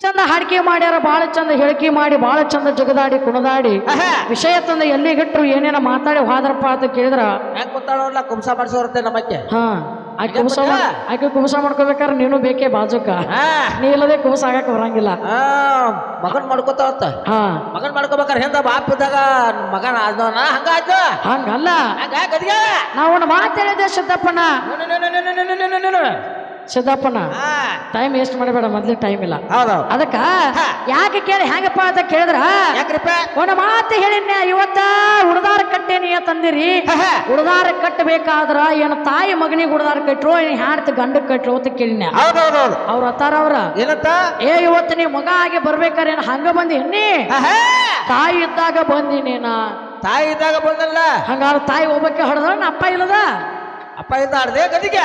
ಚಂದ ಹಾಡಿಕೆ ಮಾಡ್ಯಾರ ಬಹಳ ಚಂದ ಹೇಳಿಕೆ ಮಾಡಿ ಬಹಳ ಚಂದ ಜಗದಾಡಿ ಕುಣದಾಡಿ. ವಿಷಯ ತಂದ ಎಲ್ಲಿಗಿಟ್ರು ಏನೇನ ಮಾತಾಡಿ ಹೋದ್ರಪ್ಪ ಅಂತ ಕೇಳಿದ್ರ ಹೆಂಗ್ ಕೂತಾಳಲ್ಲ ಕುಂಸ ಮಾಡಿಸೋರತ್ತೆ ನಮ್ಮಕ್ಕೆ ಹಾ ಆಕೆ ಕುಮಸ ಆಕೆ ಕುಮಸ ಮಾಡ್ಕೋಬೇಕಾದ್ರೆ ನೀನು ಬೇಕೇ ಬಾಜುಕ ಹಾ ನೀ ಇಲ್ಲದೆ ಕುಮಸ ಆಗಕ್ ಬರಂಗಿಲ್ಲ ಮಗನ್ ಮಾಡ್ಕೋತ ಹಾ ಮಗನ್ ಮಾಡ್ಕೋಬೇಕಾರೆ ಹೆಂದ ಬಾಪ್ ಇದ್ದಾಗ ಮಗನ ಹಂಗ ಆಯ್ತು ಹಂಗಲ್ಲ ನಾವು ಮಾತಾಡಿದ್ದೆ ಮಾತು ಹೇಳಿದೆ ಸಿದ್ದಪ್ಪನ ಟೈಮ್ ವೇಸ್ಟ್ ಮಾಡಬೇಡ ಮೊದ್ಲು ಟೈಮ್ ಇಲ್ಲ. ಅದಕ್ಕ. ಯಾಕೆ ಕೇಳಿ ಹೆಂಗಪ್ಪ ಅಂತ ಕೇಳಿದ್ರ? ಯಾಕ್ರಿಪ್ಪ? ಒಂದು ಮಾತು ಹೇಳಿನ ಇವತ್ತ ಹುಡುದಾರ ಕಟ್ಟೇನಿ ತಂದಿರಿ ಹುಡುದಾರ ಕಟ್ಟಬೇಕಾದ್ರ ಏನ ತಾಯಿ ಮಗನಿಗೆ ಹುಡುದಾರ ಕಟ್ರು ಏನ್ ಹ್ಯಾಡ್ತಿ ಗಂಡಕ್ ಕಟ್ರು ಅಂತ ಕೇಳಿನ ಅವ್ರ ಅತ್ತಾರ ಅವ್ರ ಏ ಇವತ್ತು ನೀ ಮಗ ಆಗಿ ಬರ್ಬೇಕಾರೆ ಏನ್ ಹಂಗ ಬಂದಿ ನೀ ಆಹಾ. ತಾಯಿ ಇದ್ದಾಗ ಬಂದಿ ನೀನ. ತಾಯಿ ಇದ್ದಾಗ ಬಂದಲ್ಲ? ಹಂಗಾರ ತಾಯಿ ಹೋಗಕ್ಕೆ ಹೊಡೆದ್ರ ಅಪ್ಪ ಇಲ್ಲದ? ಅಪ್ಪ ಇದ್ದ ಆಡ್ದೆ ಗದಿಗೆ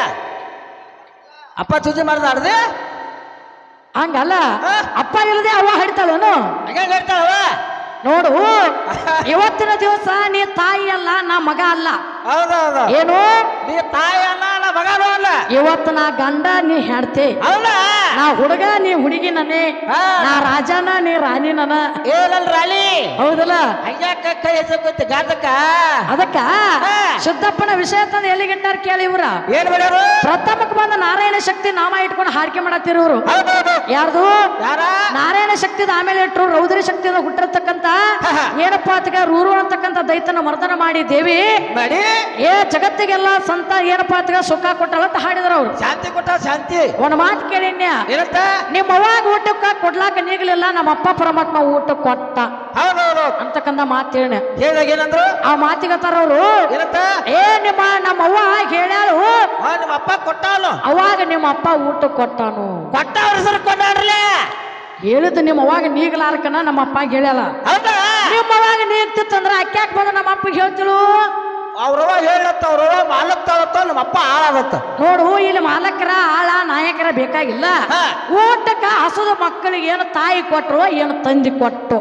ಅಪ್ಪ ಚೂಜಿ ಮಾಡ್ದ ಆಡ್ದೆ? ಹಂಗಲ್ಲ. ಅಪ್ಪ ಇಲ್ಲದೆ ಅವ್ವ ಹಿಡ್ತಾಳೇನು? ಹಂಗೆ ಹೇಳ್ತಾಳವ ನೋಡು ಇವತ್ತಿನ ದಿವಸ ನೀ ತಾಯಿ ಅಲ್ಲ ನಾ ಮಗ ಅಲ್ಲ. ಹೌದೌದು. ಏನು? ನೀ ತಾಯಿ ಅಲ್ಲ ನಾ ಮಗನೂ ಅಲ್ಲ. ಇವತ್ತು ನಾ ಗಂಡ ನೀ ಹೆಂಡತಿ. ಹೌದ? ನಾ ಹುಡುಗ ನೀ ಹುಡುಗಿ ನನೇ ಹಾ. ನಾ ರಾಜನ ನೀ ರಾಣಿ ನನ ಏನಲ್ ರಾಲಿ ಹೌದಲ್ಲ? ಹಂಗ್ಯಾಕ ಕೈ ಹೆಸರು ಗಾತಕ್ಕ ಅದಕ್ಕ? ಶುದ್ಧಪ್ಪನ ವಿಷಯ ತಂದು ಎಲ್ಲಿಗಿಟ್ಟಾರ ಕೇಳಿ ಇವ್ರ? ಏನ್ ಮಾಡ್ಯಾರು ಪ್ರಥಮಕ್ಕೆ ಬಂದ ನಾರಾಯಣ ಶಕ್ತಿ ನಾಮ ಇಟ್ಕೊಂಡು ಹಾರಿಕೆ ಮಾಡತ್ತಿರೋರು. ಹೌದೌದು. ಯಾರ್ದು? ಯಾರ? ನಾರಾಯಣ ಶಕ್ತಿದ ಆಮೇಲೆ ಇಟ್ಟರು ರೌದ್ರಿ ಶಕ್ತಿಯಿಂದ ಹುಟ್ಟಿರ್ತಕ್ಕಂತ ಹಾ. ಏನಪ್ಪ ರೂರು ಅಂತಕ್ಕಂತ ದೈತನ ಮರ್ದನ ಮಾಡಿ ದೇವಿ. ಮಾಡಿ. ಏ ಜಗತ್ತಿಗೆಲ್ಲ ಸಂತ ಏನಪ್ಪ ಅದಕ್ಕೆ ಸುಖ ಕೊಟ್ಟಳ ಅಂತ ಹಾಡಿದ್ರು ಅವ್ರು. ಶಾಂತಿ ಕೊಟ್ಟ ಶಾಂತಿ. ಒಂದು ಮಾತು ಕೇಳಿನ್ಯ ಏನಂತ ನಿಮ್ಮ ಅವಾಗ ಊಟಕ್ಕ ಕೊಡ್ಲಾಕ ನೀಗ್ಲಿಲ್ಲ ನಮ್ಮ ಅಪ್ಪ ಪರಮಾತ್ಮ ಊಟ ಕೊಟ್ಟ. ಹೌದೌದು ಅಂತಕ್ಕಂಥ ಮಾತು ಹೇಳ. ಹೇಳಿದಾಗ ಏನಂದ್ರು? ಆ ಮಾತಿಗತ್ತಾರ ಅವರು ಏನಂತ? ಏ ನಿಮ್ಮ ನಮ್ಮ ಅವ್ವ ಹೇಳ್ಯಾಳು. ನಿಮ್ಮ ಅಪ್ಪ ಕೊಟ್ಟಾನು. ಅವಾಗ ನಿಮ್ಮ ಅಪ್ಪ ಊಟ ಕೊಟ್ಟಾನು. ಕೊಟ್ಟ ಅವ್ರ ಹೆಸರು ಕೊಂಡಾಡ್ರಲೇ ಹೇಳಿದ್ದು ನಿಮ್ಮ ಅವಾಗ ನೀಗಲಾರ್ಕನ ನಮ್ಮ ಅಪ್ಪ ಹೇಳ್ಯಾಳ. ಹೌದಾ? ನಿಮ್ಮ ಅವಾಗ ನೀಗ್ತಿತ್ತಂದ್ರ ಅಕ್ಯಾಕ್ ಬಂದ ನಮ್ಮ ಅಪ್ಪಗೆ ಹೇಳ್ತಿಳು. ಅವ್ರವ ಹೇಳತ್ತ ಅವ್ರವ ನಮ್ಮ ಅಪ್ಪ ಹಾಳಾಗತ್ತ. ನೋಡು ಇಲ್ಲಿ ಮಾಲಕರ ಆಳ ನಾಯಕರ ಬೇಕಾಗಿಲ್ಲ. ಊಟಕ್ಕೆ ಹಸುದ ಮಕ್ಕಳಿಗೆ ಏನು ತಾಯಿ ಕೊಟ್ರು ಏನು ತಂದಿ ಕೊಟ್ಟು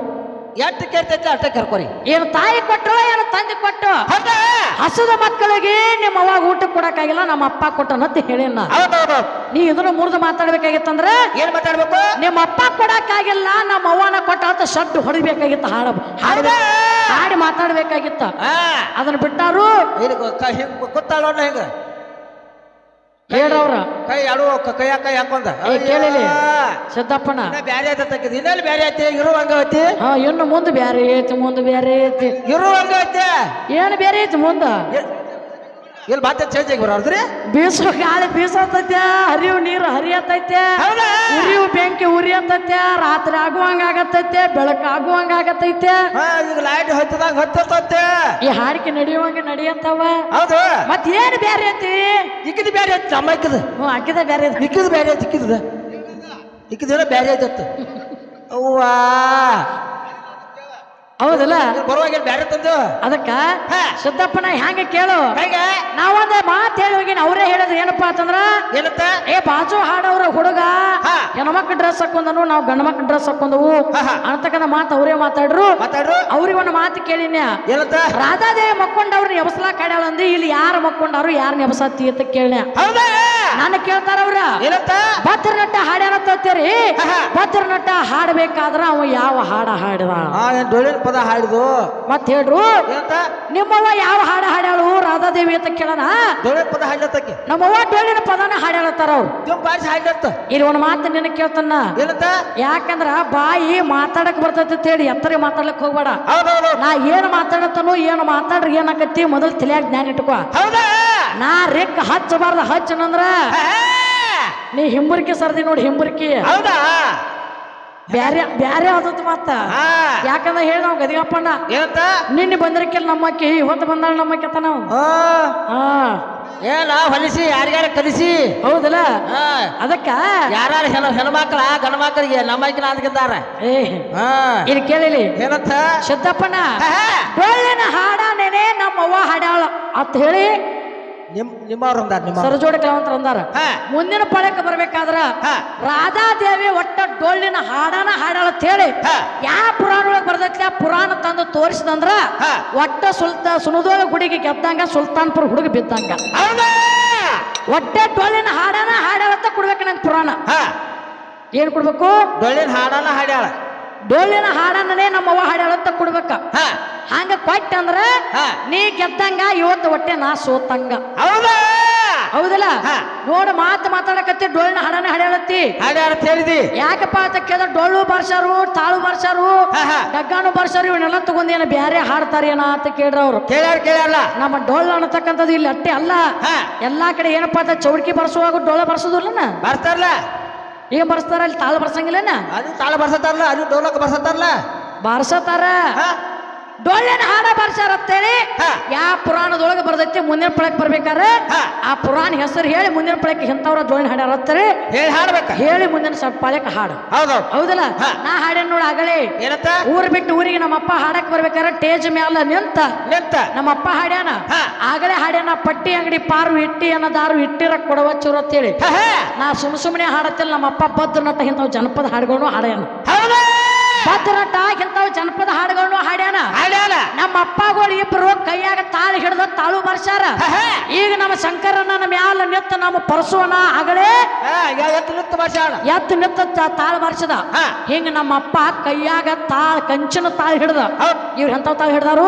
ಎಷ್ಟು ಕೇಳ್ತೈತೆ ಅಷ್ಟೇ ಕರ್ಕೊರಿ ಏನು ತಾಯಿ ಕೊಟ್ಟರು ಏನು ತಂದೆ ಕೊಟ್ಟು ಹೌದಾ? ಹಸುದ ಮಕ್ಕಳಿಗೆ ನಿಮ್ಮ ಅವಾಗ ಊಟ ಕೊಡಕ್ಕಾಗಿಲ್ಲ ನಮ್ಮ ಅಪ್ಪ ಕೊಟ್ಟನಂತ ಹೇಳಿನ ಹೌದೌದು. ನೀ ಇದನ್ನ ಮುರಿದು ಮಾತಾಡ್ಬೇಕಾಗಿತ್ತಂದ್ರೆ? ಏನ್ ಮಾತಾಡ್ಬೇಕು? ನಿಮ್ಮ ಅಪ್ಪ ಕೊಡಕ್ಕಾಗಿಲ್ಲ ನಮ್ಮ ಅವ್ವನ ಕೊಟ್ಟ ಅಂತ ಶಡ್ ಹೊಡಿಬೇಕಾಗಿತ್ತು ಹಾಡ ಹಾಡ ಹಾಡಿ ಮಾತಾಡ್ಬೇಕಾಗಿತ್ತ. ಅದನ್ನ ಬಿಟ್ಟಾರು? ನೋಡ ಹಿಂಗ? ಹೇಳ್ರವ್ರ. ಕೈ ಆಡು ಕೈಯ ಕೈ ಹಾಕೊಂಡ. ಏ, ಕೇಳಿಲಿ. ಸಿದ್ದಪ್ಪನ ಬ್ಯಾರೆ ಐತಿ ಇನ್ನೆಲ್ಲಿ ಬ್ಯಾರೆ ಐತಿ? ಇರುವಂಗ ಐತಿ? ಹಾ ಇನ್ನು ಮುಂದೆ ಬ್ಯಾರೆ ಐತಿ ಮುಂದೆ ಬ್ಯಾರೆ ಐತಿ. ಇರುವಂಗ ಐತಿ? ಏನ್ ಬ್ಯಾರೆ ಐತಿ ಮುಂದ? ಇಲ್ಲಿ ಬಾತ ಚೇಂಜ್ ಆಗಿ ಬರೋದ್ರಿ? ಬೀಸೋ ಗಾಳಿ ಬೀಸತೈತೆ ಹರಿವು ನೀರು ಹರಿಯತೈತೆ ಉರಿಯು ಬೆಂಕಿ ಉರಿಯತೈತೆ ರಾತ್ರಿ ಆಗುವಂಗ ಆಗತ್ತೈತೆ ಬೆಳಕು ಆಗುವಂಗ ಆಗತೈತೆ ಈಗ ಲೈಟ್ ಹತ್ತದಾಗ ಹೊತ್ತತೈತೆ ಈ ಹಾಡಿಕೆ ನಡೆಯುವಂಗ ನಡೆಯತ್ತವ. ಹೌದು. ಮತ್ ಏನ್ ಬೇರೆ ಐತಿ? ಇಕ್ಕಿದ ಬೇರೆ ಐತಿ ನಮ್ಮ ಇಕ್ಕದ. ಹ್ಞೂ ಹಾಕಿದ ಬೇರೆ ಐತಿ. ಇಕ್ಕಿದ ಬೇರೆ ಐತಿ ಇಕ್ಕಿದ ಇಕ್ಕಿದ ಬೇರೆ ಐತಿ ಅವ್ವಾ ಹೌದಲ್ಲ? ಪರವಾಗಿಲ್ಲ ಬ್ಯಾರೆ ತಂದು. ಅದಕ್ಕ. ಸಿದ್ದಪ್ಪನ ಹೆಂಗ ಕೇಳು? ನಾವೊಂದ ಮಾತು ಹೇಳಿ ಹೋಗಿನ ಅವರೇ ಹೇಳೋದು ಏನಪ್ಪಾ ಅಂತಂದ್ರ ಏನತ್ತ ಏ ಬಾಜು ಹಾಡವ್ರ ಹುಡುಗ ಹೆಣ್ಮಕ್ಳ ಡ್ರೆಸ್ ಹಾಕೊಂಡನು ನಾವು ಗಂಡ ಮಕ್ಳ ಡ್ರೆಸ್ ಹಾಕೊಂಡವು. ಅಂತಕ್ಕಂಥ ಮಾತು ಅವರೇ ಮಾತಾಡ್ರು. ಮಾತಾಡ್ರು? ಅವ್ರಿಗೆ ಒಂದು ಮಾತು ಕೇಳಿನ ರಾಧಾದೇವಿ ಮಕ್ಕೊಂಡವ್ರನ್ನ ಎಬಸ್ಲಾ ಕಾಡ್ಯಾಳ ಅಂದಿ ಇಲ್ಲಿ ಯಾರು ಮಕ್ಕೊಂಡವ್ರು ಯಾರನ್ನ ಎಬಸಾತಿ ಅಂತ ಕೇಳಿನ ಹೌದಾ? ನಾನು ಕೇಳ್ತಾರ ಅವ್ರ ಏನಂತ? ಭದ್ರ ನಟ ಹಾಡ್ಯಾನ ತತ್ತೀರಿ ಹಾ, ಹಾ. ಭದ್ರ ನಟ ಹಾಡ್ಬೇಕಾದ್ರ ಅವ ಯಾವ ಹಾಡ ಹಾಡಿದ? ಡೊಳ್ಳಿನ ಪದ ಹಾಡಿದು? ಮತ್ ಹೇಳ್ರು. ನಿಮ್ಮವ್ವ ಯಾವ ಹಾಡ ಹಾಡ್ಯಾಳು? ರಾಧಾದೇವಿ ಅಂತ ಕೇಳೋಣ. ಡೊಳ್ಳಿನ ಪದ ಹಾಡ್ಲತ್ತಕ್ಕೆ? ನಮ್ಮವ್ವ ಡೋಳಿನ ಪದನ ಹಾಡ್ಯಾಳತ್ತಾರ ಅವ್ರು. ಬಾರಿಸಿ ಹಾಡ್ಲತ್ತ. ಇಲ್ಲಿ ಒಂದು ಮಾತು ನಿನ್ನ ಕೇಳ್ತಾನ. ಏನಂತ? ಯಾಕಂದ್ರ ಬಾಯಿ ಮಾತಾಡಕ್ ಬರ್ತೈತಿ ಅಂತ ಹೇಳಿ ಎತ್ತರ ಮಾತಾಡ್ಲಕ್ ಹೋಗ್ಬೇಡ. ನಾ ಏನ್ ಮಾತಾಡತ್ತನೋ ಏನು ಮಾತಾಡ್ರಿ ಏನಾಕತ್ತಿ ಮೊದಲು ತಲೆಯಾಗ ಜ್ಞಾನ ಇಟ್ಕೋ. ಹೌದಾ? ನಾ ರೆಕ್ಕ ಹಚ್ಚಬಾರ್ದು ಹಚ್ಚನಂದ್ರ ನೀ ಹಿಂಬುರ್ಕಿ ಸರ್ದಿ ನೋಡಿ ಹಿಂಬುರ್ಕಿ. ಹೌದಾ? ಬ್ಯಾರೆ ಬ್ಯಾರೆ ಆದತ್ ಮತ್ತ. ಯಾಕಂದ್ರ ಹೇಳಿ ನಾವು ಗದಿಗಪ್ಪಣ್ಣ. ಏನಂತ? ನಿನ್ನೆ ಬಂದಿರಕ್ಕೆಲ್ಲ ನಮ್ಮಕ್ಕಿ ಇವತ್ತು ಬಂದಾಳ ನಮ್ಮ ನಾವು. ಹಾ. ಹಾ. ಏನ ಹೊಲಿಸಿ ಯಾರ್ಯಾರ ಕಲಿಸಿ? ಹೌದಲ್ಲ? ಅದಕ್ಕ ಯಾರ್ಯಾರ ಹೆಣ ಹೆಣ್ಮಕ್ಳ ಗಂಡ ಮಕ್ಕಳಿಗೆ ಏ ಹಾ. ಇಲ್ಲಿ ಕೇಳಿಲಿ. ಏನಂತ? ಸಿದ್ದಪ್ಪಣ್ಣ ಹಾಡ ನೆನೆ ನಮ್ಮ ಅವ್ವ ಹಾಡ್ಯಾಳ. ಅಂತ ಹೇಳಿ ನಿಮ್ ನಿಮ್ಮವ್ರ ಅಂದಾರ ನಿಮ್ಮ ಸರಜೋಡಿ ಕಲಾವಂತರ ಅಂದಾರ. ಹಾ. ಮುಂದಿನ ಪಳಕ್ಕೆ ಬರ್ಬೇಕಾದ್ರ ಹಾ. ರಾಧಾದೇವಿ ಒಟ್ಟ ಡೊಳ್ಳಿನ ಹಾಡನ ಹಾಡಾಳ ಅಂತ ಹೇಳಿ ಹಾ. ಯಾವ ಪುರಾಣ ಒಳಗೆ ಬರ್ದೈತಿ ಆ ಪುರಾಣ ತಂದು ತೋರಿಸಿದಂದ್ರ ಹಾ. ಒಟ್ಟ ಸುಲ್ತ ಸುನದೋಳ ಗುಡಿಗೆ ಗೆದ್ದಂಗ ಸುಲ್ತಾನ್ಪುರ ಹುಡುಗ ಬಿದ್ದಂಗ. ಹೌದಾ? ಒಟ್ಟೆ ಡೊಳ್ಳಿನ ಹಾಡನ ಹಾಡಾಳತ್ತ ಕೊಡ್ಬೇಕು ನಂಗೆ ಪುರಾಣ. ಹಾ. ಏನ್ ಕೊಡ್ಬೇಕು? ಡೊಳ್ಳಿನ ಹಾಡನ ಹಾಡ್ಯಾಳ. ಡೊಳ್ಳಿನ ಹಾಡನ್ನೇ ನಮ್ಮ ಅವ್ವ ಹಾಡ್ಯಾಳಂತ ಕೊಡ್ಬೇಕ. ಹಾ. ಹಂಗ ಕೊಟ್ಟ ಅಂದ್ರ ನೀ ಗೆದ್ದಂಗ ಇವತ್ತು ಹೊಟ್ಟೆ ನಾ ಸೋತಂಗ. ಹೌದಾ? ಹೌದಲ್ಲ? ನೋಡಿ ಮಾತು ಮಾತಾಡಕತ್ತಿ ಡೊಳ್ಳಿನ ಹಣನ ಹಾಡ್ಯಾಳತ್ತಿ. ಹೇಳಿದಿ. ಯಾಕಪ್ಪ ಅಂತ ಕೇಳಿದ್ರೆ ಡೊಳ್ಳು ಬರ್ಸಾರು ತಾಳು ಬರ್ಸಾರು. ಡಗ್ಗಾನು ಬರ್ಸಾರು ಇವನ್ನೆಲ್ಲ ತಗೊಂಡೇನ ಬ್ಯಾರೆ ಹಾಡ್ತಾರೇನ ಅಂತ ಕೇಳ್ರ ಅವರು. ಕೇಳ್ಯಾರ ಕೇಳ್ಯಾರಲ್ಲ? ನಮ್ಮ ಡೊಳ್ಳು ಅನ್ನತಕ್ಕಂಥದ್ದು ಇಲ್ಲಿ ಅಟ್ಟೆ ಅಲ್ಲ. ಎಲ್ಲಾ ಕಡೆ ಏನಪ್ಪ ಅಂತ ಚೌಡ್ಕಿ ಬರ್ಸುವಾಗ ಡೊಳ್ಳು ಬರ್ಸೋದಿಲ್ಲನ? ಬರ್ತಾರಲ್ಲ. ಈಗ ಬರ್ಸ್ತಾರ ಅಲ್ಲಿ ತಾಳು ಬರ್ಸಂಗಿಲ್ಲನ? ಅದು ತಾಳು ಬರ್ಸತ್ತಾರಲ್ಲ ಅದು ಡೊಳ್ಳಕ್ಕೆ ಬರ್ಸತ್ತಾರಲ್ಲ ಬಾರ್ಸತಾರ. ಡೊಳ್ಳಿನ ಹಾಡ ಬರ್ಸಾರ ಅಂತೇಳಿ. ಯಾವ ಪುರಾಣದೊಳಗೆ ಬರ್ದೈತಿ ಮುಂದಿನ ಪಳಕ್ ಬರ್ಬೇಕಾದ್ರೆ. ಆ ಪುರಾಣ ಹೆಸರು ಹೇಳಿ ಮುಂದಿನ ಪಳಕ್ ಇಂಥವ್ರ ಡೊಳ್ಳಿನ ಹಾಡ್ಯಾರ ಅಂತಾರೆ ಹೇಳಿ ಹಾಡ್ಬೇಕ. ಹೇಳಿ ಮುಂದಿನ ಸ್ವಲ್ಪ ಪಳಕ್ ಹಾಡು. ಹೌದೌದು. ಹೌದಲ್ಲ? ನಾ ಹಾಡ್ಯಾನ ನೋಡ ಆಗಲೇ. ಊರ್ ಬಿಟ್ಟು ಊರಿಗೆ ನಮ್ಮಪ್ಪ ಹಾಡಕ್ ಬರ್ಬೇಕಾದ್ರೆ ಟೇಜ್ ಮ್ಯಾಲ ನಿಂತ. ನಿಂತ. ನಮ್ಮಪ್ಪ ಹಾಡ್ಯಾನ. ಆಗಲೇ ಹಾಡ್ಯಾನ ಪಟ್ಟಿ ಅಂಗಡಿ ಪಾರು ಇಟ್ಟಿ ಅನ್ನ ದಾರು ಇಟ್ಟಿರ ಕೊಡವ ಚೂರು ಅಂತೇಳಿ. ನಾ ಸುಮ್ ಸುಮ್ಮನೆ ಹಾಡತ್ತಿಲ್ಲ ನಮ್ಮ ಅಪ್ಪ ಬದ್ದ ನಟ ಇಂಥವು ಜನಪದ ಹಾಡುಗಳು ಹಾಡ್ಯಾನ. ಬದ್ದ ನಟ ಇಂಥವು ಜನಪದ ಹಾಡುಗಳನ್ನು ಹಾಡ್ಯಾನ ಹಾಡ್ಯಾಳ ನಮ್ಮ ಅಪ್ಪಗಳು ಇಬ್ರು ಕೈಯಾಗ ತಾಳಿ ಹಿಡ್ದ ಹಾ. ಈಗ ನಮ್ಮ ಶಂಕರನ ಮ್ಯಾಲ ನಿತ್ತ ನಮ್ಮ ಪರಸೋಣ ಈಗ ಎತ್ತು ನಿತ್ತ ಎತ್ತು ನಿತ್ತ ತಾಳ ಮಾಡ್ಸದ. ಹಿಂಗ ನಮ್ಮ ಅಪ್ಪ ಕೈಯಾಗ ತಾಳ ಕಂಚಿನ ತಾಳ ಹಿಡ್ದ. ಇವ್ರ ಎಂತಾವ್ ತಾಳ ಹಿಡ್ದಾರು?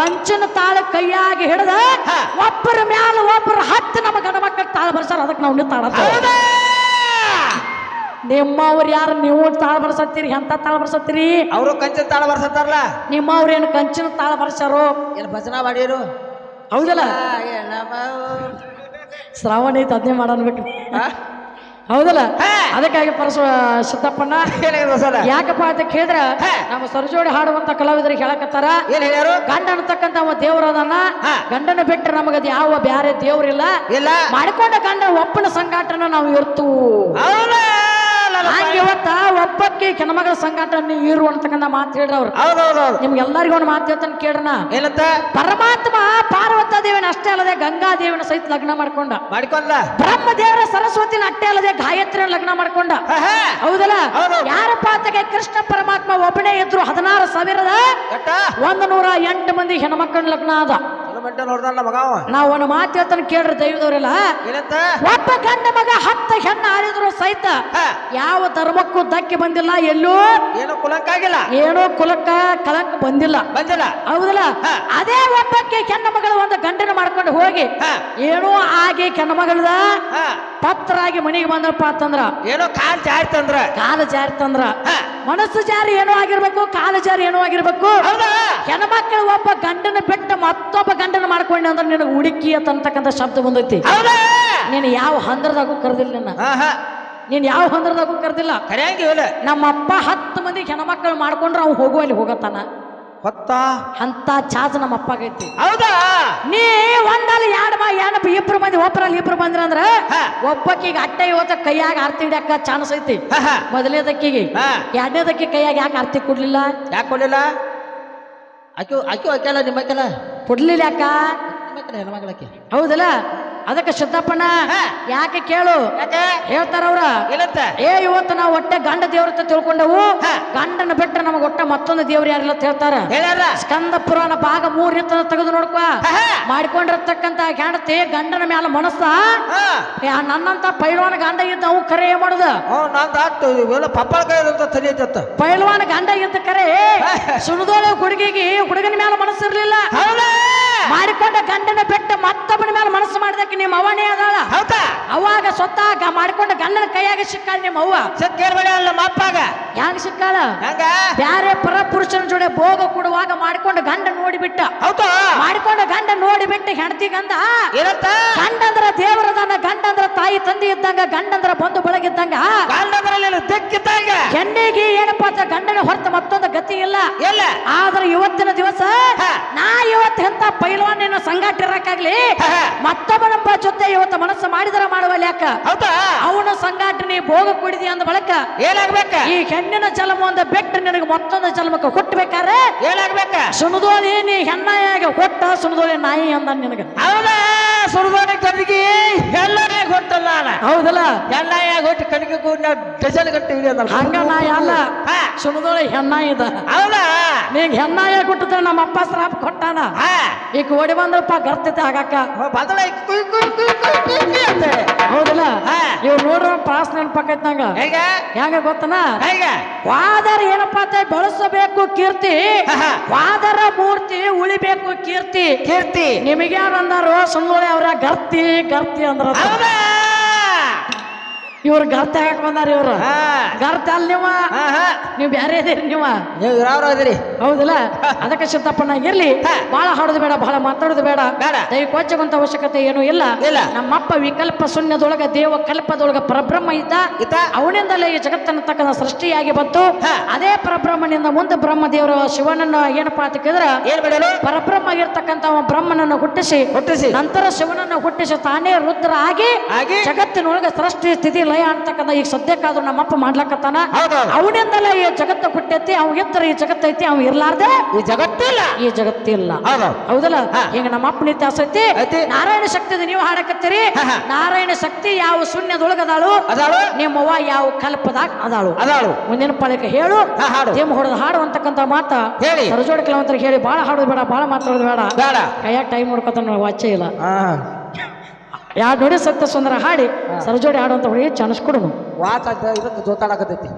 ಕಂಚಿನ ತಾಳ ಕೈಯಾಗ ಹಿಡ್ದ. ಒಬ್ಬರ ಮ್ಯಾಲ ಒಬ್ಬರ ಹತ್ತು ನಮ್ಮ ಗಂಡ ಮಕ್ಕಳ ತಾಳ ಬರ್ಸಾರ ಅದಕ್ಕೆ ನಾವು ನಿತ್ತಾಳ ಹೌದಾ? ನಿಮ್ಮವ್ರು ಯಾರು ನೀವು ತಾಳ ಬರ್ಸತ್ತೀರಿ? ಎಂತ ತಾಳ ಬರ್ಸತ್ತೀರಿ? ಅವರು ಕಂಚಿನ ತಾಳ ಬರ್ಸತ್ತಾರಲ್ಲ. ನಿಮ್ಮವ್ರು ಏನು ಕಂಚಿನ ತಾಳ ಬರ್ಸಾರು ಏನು ಭಜನಾ ಮಾಡಿರು? ಹೌದಲ್ಲ? ಶ್ರಾವಣ ಐತೆ ಅದನ್ನೇ ಮಾಡನ್ಬೇಕು ಹೌದಲ್ಲ? ಅದಕ್ಕಾಗಿ ಪರಸ ಸಿದ್ದಪ್ಪಣ್ಣ ಯಾಕಪ್ಪ ಅಂತ ಕೇಳಿದ್ರ ನಮ್ಮ ಸರಜೋಡಿ ಹಾಡುವಂತ ಕಲಾವಿದರಿಗೆ ಹೇಳಕತ್ತಾರ. ಗಂಡ ಅನ್ತಕ್ಕಂತ ಅವ ದೇವರದನ್ನ. ಗಂಡನ ಬಿಟ್ಟರೆ ನಮಗದು ಯಾವ ಬ್ಯಾರೆ ದೇವ್ರಿಲ್ಲ. ಇಲ್ಲ. ಮಾಡಿಕೊಂಡ ಗಂಡ ಒಪ್ಪನ ಸಂಘಟನ ನಾವು ಇರ್ತು ಇವತ್ತ ಒಬ್ಬಕ್ಕೆ ಹೆಣ್ಮಗಳ ಸಂಗಾಟ ನೀವು ಇರು ಅಂತಕ್ಕಂಥ ಮಾತು ಹೇಳ್ರವ್ರು ಹೌದೌದೌದು. ನಿಮ್ಗೆಲ್ಲರಿಗೂ ಒಂದು ಮಾತು ಹೇಳ್ತಾನೆ ಕೇಳ್ರಣ ಏನಂತ? ಪರಮಾತ್ಮ ಪಾರ್ವತ ದೇವಿನ ಅಷ್ಟೇ ಅಲ್ಲದೆ ಗಂಗಾ ದೇವಿನ ಸಹಿತ ಲಗ್ನ ಮಾಡ್ಕೊಂಡ. ಮಾಡ್ಕೊಂಡ ಬ್ರಹ್ಮ ದೇವರ ಸರಸ್ವತಿನ ಅಟ್ಟೆ ಅಲ್ಲದೆ ಗಾಯತ್ರಿನ ಲಗ್ನ ಮಾಡ್ಕೊಂಡ. ಹೌದಲ್ಲ? ಹೌದು. ಯಾರಪ್ಪ ಆತಗೆ ಕೃಷ್ಣ ಪರಮಾತ್ಮ ಒಬ್ಬನೇ ಇದ್ರು ಹದಿನಾರು ಸಾವಿರದ ಒಂದ್ ನೂರ ಎಂಟು ಮಂದಿ ಹೆಣ್ಮಕ್ಕಳ ಲಗ್ನ ಅದ ಮೆಂಟ ನೋಡ್ದಲ್ಲ ಮಗ ನಾವು ಒಂದು ಮಾತು ಹೇಳ್ತಾನೆ ಕೇಳ್ರಿ ದೈವದವರೆಲ್ಲ. ಏನಂತ? ಒಬ್ಬ ಗಂಡ ಮಗ ಹತ್ತು ಹೆಣ್ಣು ಆಡಿದ್ರು ಸಹಿತ ಯಾವ ಧರ್ಮಕ್ಕೂ ಧಕ್ಕೆ ಬಂದಿಲ್ಲ ಎಲ್ಲೂ ಏನು ಕುಲಕ್ಕಾಗಿಲ್ಲ ಏನೋ ಕುಲಕ್ಕ ಕಲಂಕ ಬಂದಿಲ್ಲ. ಬಂದಿಲ್ಲ? ಹೌದಲ್ಲ? ಅದೇ ಒಬ್ಬಕ್ಕೆ ಹೆಣ್ಣು ಮಗಳು ಒಂದು ಗಂಡನ ಮಾಡ್ಕೊಂಡು ಹೋಗಿ. ಏನೋ ಆಗಿ ಹೆಣ್ಣ ಮಗಳದ ಪತ್ರರಾಗಿ ಮನೆಗೆ ಬಂದ್ರಪ್ಪ ಅಂತಂದ್ರ ಏನೋ ಕಾಲ್ ತಂದ್ರ ಕಾಲ ಜಾರಿ ತಂದ್ರ ಹಾ. ಮನಸ್ಸು ಜಾರಿ ಏನೋ ಆಗಿರ್ಬೇಕು ಕಾಲು ಜಾರಿ ಏನೋ ಆಗಿರ್ಬೇಕು. ಹೆಣ್ಮಕ್ಳು ಒಬ್ಬ ಗಂಡನ ಬಿಟ್ಟು ಮತ್ತೊಬ್ಬ ಗಂಡನ ಮಾಡ್ಕೊಂಡೆ ಅಂದ್ರೆ ನಿನಗೆ ಹುಡುಕಿ ಅಂತಕ್ಕಂಥ ಶಬ್ದ ಬಂದೈತಿ. ನೀನು ಯಾವ ಹಂದ್ರದಾಗೂ ಕರೆದಿಲ್ಲ ನಿನ್ನ ನೀನ್ ಯಾವ ಹಂದ್ರದಾಗೂ ಕರೆದಿಲ್ಲ. ನಮ್ಮ ಅಪ್ಪ ಹತ್ತು ಮಂದಿ ಹೆಣ್ಮಕ್ಳು ಮಾಡ್ಕೊಂಡ್ರೆ ಅವ್ನು ಹೋಗುವಲ್ಲಿ ಹೋಗತ್ತಾನ. ಹೊತ್ತ? ಅಂತ ಚಾರ್ಜ್ ನಮ್ಮ ಅಪ್ಪಗೈತಿ ಹೌದಾ? ನೀ ಒಂದಲ್ಲಿ ಎರಡು ಬಾ ಏನಪ್ಪ ಇಬ್ರು ಮಂದಿ ಒಬ್ಬರಲ್ಲಿ ಇಬ್ರು ಬಂದ್ರಂದ್ರ. ಒಬ್ಬಕ್ಕಿಗೆ ಅಟ್ಟೆ ಇವತ್ತ ಕೈಯಾಗ ಆರ್ತಿ ಹಿಡ್ಯಾಕ ಚಾನ್ಸ್ ಐತಿ. ಮೊದಲನೇದಕ್ಕಿಗೆ. ಎರಡನೇದಕ್ಕೆ ಕೈಯಾಗ ಯಾಕೆ ಆರ್ತಿ ಕೊಡ್ಲಿಲ್ಲ? ಯಾಕೆ ಕೊಡ್ಲಿಲ್ಲ? ಆಕೆ ಆಕೆ ಹಾಕ್ಯಲ್ಲ ನಿಮ್ಮ ಹಾಕ್ಯಲ್ಲ ಕೊಡ್ಲಿಲ್ಲ ಯಾಕ? ಹೌದಲ್ಲ? ಅದಕ್ಕೆ ಸಿದ್ದಪ್ಪಣ್ಣ ಯಾಕೆ ಕೇಳು? ಹೇಳ್ತಾರವ್ರ ಹೇಳ್ತಾರ ಅವ್ರ. ಏ ಇವತ್ತು ನಾವು ಒಟ್ಟೆ ಗಂಡ ದೇವ್ರ ತಿಳ್ಕೊಂಡವು. ಗಂಡನ ಬಿಟ್ಟ ನಮಗೆ ಒಟ್ಟ ಮತ್ತೊಂದು ದೇವ್ರ ಯಾರಿಲ್ಲ ಅಂತ ಹೇಳ್ತಾರ. ಸ್ಕಂದ ಪುರಾಣ ಭಾಗ ಮೂರ್ ನಿಂತ ತೆಗೆದು ನೋಡ್ಕ. ಮಾಡಿಕೊಂಡಿರ್ತಕ್ಕಂತ ಹೆಂಡತಿ ಗಂಡನ ಮ್ಯಾಲ ಮನಸ್ಸ? ನನ್ನಂತ ಪೈಲ್ವಾನ ಗಂಡ ಇದ್ದ ಅವು ಕರೆ ಏನ್ ಮಾಡುದ? ಪೈಲ್ವಾನ ಗಂಡ ಇದ್ದ ಕರೆ. ಸುಣದೋಳ ಹುಡುಗಿಗೆ ಹುಡುಗನ ಮ್ಯಾಲ ಮನಸ್ಸಿರ್ಲಿಲ್ಲ ಮಾಡಿಕೊಂಡ ಗಂಡನ ಬೆಟ್ಟ ಮತ್ತೊಬ್ಬನ ಮೇಲೆ ಮನಸ್ಸು ಮಾಡಿದಕ್ಕೆ ನಿಮ್ಮ ಅವನೇ ಅದಾಳ? ಹೌದಾ? ಅವಾಗ ಸ್ವತಃ ಮಾಡಿಕೊಂಡ ಗಂಡನ ಕೈಯಾಗ ಸಿಕ್ಕಾಳ ನಿಮ್ಮ ಅವ್ವ? ಸಕ್ಕೇರ್ ಬಡಿ ಅಲ್ಲ ನಮ್ಮ ಅಪ್ಪಾಗ. ಹ್ಯಾಂಗ ಸಿಕ್ಕಾಳ? ಹೆಂಗ? ಬ್ಯಾರೆ ಪರ ಪುರುಷನ ಜೋಡಿ ಭೋಗ ಕೊಡುವಾಗ ಮಾಡ್ಕೊಂಡು ಗಂಡ ನೋಡಿಬಿಟ್ಟ. ಹೌದು. ಮಾಡ್ಕೊಂಡು ಗಂಡ ನೋಡಿಬಿಟ್ಟು ಹೆಂಡತಿ ಗಂಧ ಏನಂತ? ದೇವರದಾನ ಗಂಡ ಗಂಡಂದ್ರ ತಾಯಿ ತಂದೆ ಇದ್ದಂಗ ಗಂಡಂದ್ರ ಬಂಧು ಬಳಗಿದ್ದಂಗ. ದಿಕ್ಕಿದ್ದಂಗ. ಹೆಣ್ಣಿಗೆ ಏನಪ್ಪಾ ಅಂತ ಗಂಡನ ಹೊರತು ಮತ್ತೊಂದು ಗತಿ ಇಲ್ಲ. ಎಲ್ಲ ಆದ್ರೆ ಇವತ್ತಿನ ದಿವಸ. ನಾ ಇವತ್ತು ಎಂತ ಪೈಲ್ವಾನ ಸಂಗಾಟ ಇರಕ್ಕಾಗ್ಲಿ. ಮತ್ತೊಬ್ಬನೊಬ್ಬ ಜೊತೆ ಇವತ್ತು ಮನಸ್ಸು ಮಾಡಿದ್ರ ಮಾಡುವಲ್ಲ ಯಾಕ? ಹೌದಾ? ಅವನ ಸಂಗಾಟ ನೀ ಭೋಗ ಕುಡಿದಿ ಅಂದ ಬಳಕ ಏನಾಗ್ಬೇಕ? ಈ ಹೆಣ್ಣಿನ ಜಲಮ ಒಂದ ಬೆಟ್ಟ ನಿನಗೆ ಮತ್ತೊಂದು ಜನ್ಮಕ್ಕೆ ಕೊಟ್ಟಬೇಕಾರೆ ಏನಾಗ್ಬೇಕ? ಸುಣದೋಳಿ ನೀ ಹೆಣ್ಣಾಯಾಗ ಕೊಟ್ಟ ಸುಣದೋಳಿ ನಾಯಿ ಅಂದ ನಿನಗೆ. ಹೌದಾ? ಸುರದೋಣಿ ಕದಿಗೆ ಎಲ್ಲನೇ ಗೊತ್ತಲ್ಲ ಹೌದಲ್ಲ? ಎಲ್ಲ ಯಾಗ ಹೊಟ್ಟು ಕಡಿಗೆ ಕೂಡ ಡಜಲ್ ಗಟ್ಟಿ ಹಿಡಿಯೋದಲ್ಲ ಹಂಗ ನಾ ಅಲ್ಲ ಸುಣದೊಳ ಹೆಣ್ಣ ಇದ. ಹೌದಾ? ಹೆಣ್ಣ ಹೆಣ್ಣಾಯ ಕೊಟ್ಟದ ನಮ್ಮ ಅಪ್ಪ ಸ್ರಾಪ್ ಕೊಟ್ಟಾನ? ಈಗ ಓಡಿ ಬಂದ್ರಪ್ಪ ಗರ್ತೈತೆ ಆಗಾಕ ಬದಲ ಹೌದಲ್ಲ. ಇವ್ ನೋಡ್ರ ಪಾಸ್ ನೆನಪಾಕೈತ್ ನಂಗ. ಹೇಗ? ಹೆಂಗ ಗೊತ್ತನ? ಹೆಂಗ? ವಾದರ ಏನಪ್ಪ ಬಳಸಬೇಕು ಕೀರ್ತಿ. ವಾದರ ಮೂರ್ತಿ ಉಳಿಬೇಕು ಕೀರ್ತಿ. ಕೀರ್ತಿ. ನಿಮಗೆ ಯಾರು ಅಂದಾರು ಸುಮ್ಮನೆ ಅವ್ರ ಗರ್ತಿ ಗರ್ತಿ ಅಂದ್ರ ಇವ್ರ ಗರ್ತ ಹಾಕಕ್ ಬಂದಾರ ಇವ್ರು? ಗರ್ತ ಗರ್ತಿ ಅಲ್ ನೀವ? ನೀವು ಬ್ಯಾರೆ ಇದೀರಿ ನೀವ? ನೀವು ಯಾರು ಅದಿರಿ. ಹೌದಲ್ಲ? ಅದಕ್ಕೆ ಸಿದ್ದಪ್ಪನ ಇರ್ಲಿ. ಬಹಳ ಹಾಡುದು ಬೇಡ ಬಹಳ ಮಾತಾಡುದು ಬೇಡ. ಬೇಡ. ದೈವಕೋಚಕಂತ ಅವಶ್ಯಕತೆ ಏನೂ ಇಲ್ಲ. ಇಲ್ಲ. ನಮ್ಮಪ್ಪ ವಿಕಲ್ಪ ಶೂನ್ಯದೊಳಗ ದೇವ ಕಲ್ಪದೊಳಗ ಪರಬ್ರಹ್ಮ ಇದ್ದ. ಇತ ಅವನಿಂದಲೇ ಈ ಜಗತ್ತನ್ನ ತಕ್ಕಂತ ಸೃಷ್ಟಿಯಾಗಿ ಬಂತು. ಅದೇ ಪರಬ್ರಹ್ಮನಿಂದ ಮುಂದೆ ಬ್ರಹ್ಮ ದೇವರು ಶಿವನನ್ನ ಏನಪ್ಪಾ ಅಂತ ಕೇಳಿದ್ರ? ಪರಬ್ರಹ್ಮ ಆಗಿರ್ತಕ್ಕಂಥ ಬ್ರಹ್ಮನನ್ನು ಹುಟ್ಟಿಸಿ. ಹುಟ್ಟಿಸಿ. ನಂತರ ಶಿವನನ್ನು ಹುಟ್ಟಿಸಿ ತಾನೇ ರುದ್ರ ಆಗಿ ಜಗತ್ತಿನೊಳಗೆ ಸೃಷ್ಟಿ ಸ್ಥಿತಿ ಲಯ ಅಂತಕ್ಕಂಥ ಈಗ ಸದ್ಯಕ್ಕಾದ್ರೂ ನಮ್ಮಪ್ಪ ಮಾಡ್ಲಕತ್ತಾನ? ಹೌದೌದು ಅವನಿಂದಲೇ ಈ ಜಗತ್ತು ಕೊಟ್ಟೈತಿ ಅವ್ ಎತ್ತರ ಈ ಜಗತ್ತೈತಿ ಅವ್ ಇರ್ಲಾರ್ದೆ? ಈ ಜಗತ್ತಿಲ್ಲ. ಈ ಜಗತ್ತಿಲ್ಲ. ಹೌದು. ಹೌದಲ್ಲ. ಈಗ ನಮ್ಮ ಅಪ್ಪ ಇತಿಹಾಸ ಐತಿ. ನಾರಾಯಣ ಶಕ್ತಿ ನೀವು ಹಾಡಕತ್ತೀರಿ. ನಾರಾಯಣ ಶಕ್ತಿ ಯಾವ ಶೂನ್ಯದೊಳಗ ಅದಾಳು. ನಿಮ್ಮವ್ವ ಯಾವ ಕಲ್ಪದಾಗ ಅದಾಳು? ಅದಾಳು. ಮುಂದಿನ ಪಾಲಕ ಹೇಳು. ನಿಮ್ ದೇಮ ಹೊಡೆದ ಹಾಡು ಅಂತಕ್ಕಂಥ ಮಾತ. ಹೇಳಿ. ಸರಜೋಡ ಕೆಲವಂತ ಹೇಳಿ ಬಾಳ ಹಾಡೋದು ಬೇಡ ಬಾಳ ಮಾತಾಡೋದು ಬೇಡ. ಬೇಡ. ಕೈಯಾಗ ಟೈಮ್ ನೋಡ್ಕೊತಾನ ವಾಚೆ ಇಲ್ಲ. ಯಾರು ನೋಡಿ ಸತ್ತ ಸುಂದರ ಹಾಡಿ ಸರಜೋಡಿ ಹಾಡು ಅಂತ ಹುಡುಗಿ ಚಾನ್ಸ್ ಕೊಡು ವಾಚ ಇದಕ್ಕೆ ಜೋತಾಡಕತೈತಿ